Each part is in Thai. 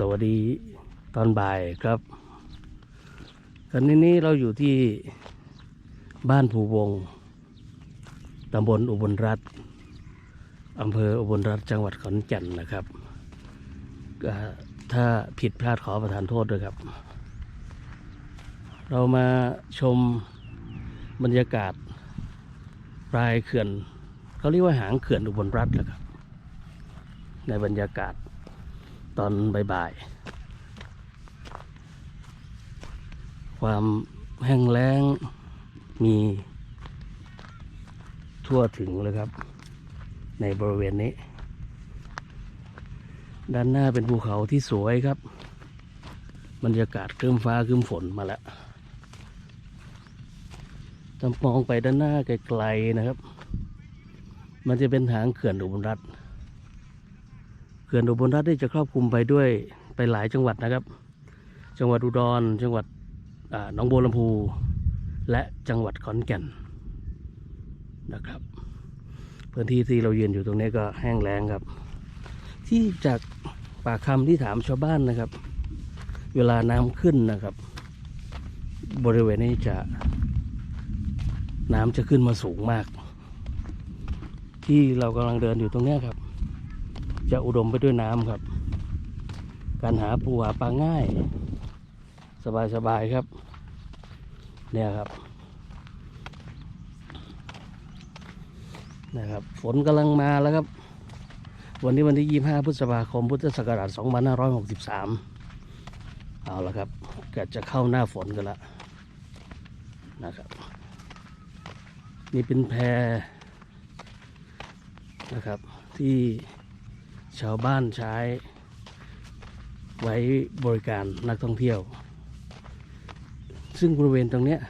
สวัสดีตอนบ่ายครับกันนี้เราอยู่ที่บ้านภูวงตำบลอุบลรัฐอำเภออุบลรัฐจังหวัดขอนแก่นนะครับ ถ้าผิดพลาดขอประทานโทษด้วยครับ เรามาชมบรรยากาศปลายเขื่อนเขาเรียกว่าหางเขื่อนอุบลรัฐแหละครับ ในบรรยากาศ ตอนบ่ายๆ ความแห้งแล้งมีทั่วถึงเลยครับ ในบริเวณนี้ ด้านหน้าเป็นภูเขาที่สวยครับบรรยากาศครึ้มฟ้าครึ้มฝนมาแล้วจะมองไปด้านหน้าไกลๆนะครับ มันจะเป็นทางเขื่อนอุบลรัฐ เขื่อนอุบลรัฐนี่จะครอบคลุมไปด้วยไปหลายจังหวัดนะครับ จังหวัดอุดร จังหวัดหนองบัวลำพู และจังหวัดขอนแก่นนะครับ พื้นที่ที่เรายืนอยู่ตรงนี้ก็แห้งแล้งครับ ที่จากปากคำที่ถามชาวบ้านนะครับ เวลาน้ำขึ้นนะครับ บริเวณนี้จะน้ำจะขึ้นมาสูงมาก ที่เรากำลังเดินอยู่ตรงนี้ครับ จะอุดมไปด้วยน้ำครับ การหาปูหาปลาง่าย สบายๆครับ เนี่ยครับนะครับ ฝนกำลังมาแล้วครับ วันนี้วันที่ 25 พฤษภาคม พุทธศักราช 2563 เอาละครับก็จะเข้าหน้าฝนกันล้วนะครับ นี่เป็นแพนะครับที่ ชาวบ้านใช้ไว้บริการนักท่องเที่ยว ซึ่งบริเวณตรงเนี้ย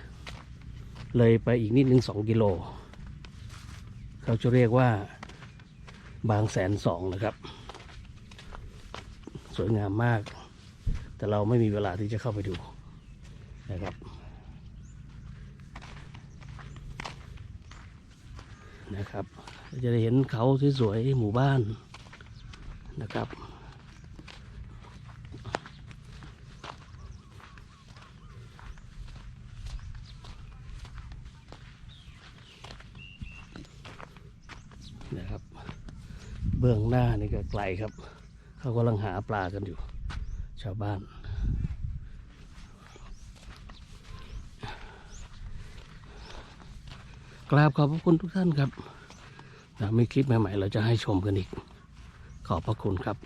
เลยไปอีกนิดนึงสองกิโล เขาจะเรียกว่าบางแสนสองนะครับ สวยงามมาก แต่เราไม่มีเวลาที่จะเข้าไปดูนะครับนะครับ จะได้เห็นเขาสวยๆหมู่บ้าน นะครับ นะครับ เบื้องหน้านี่ก็ไกลครับ เขากำลังหาปลากันอยู่ ชาวบ้านกราบขอบพระคุณทุกท่านครับนะมีคลิปใหม่ๆ เราจะให้ชมกันอีก ขอบพระคุณครับ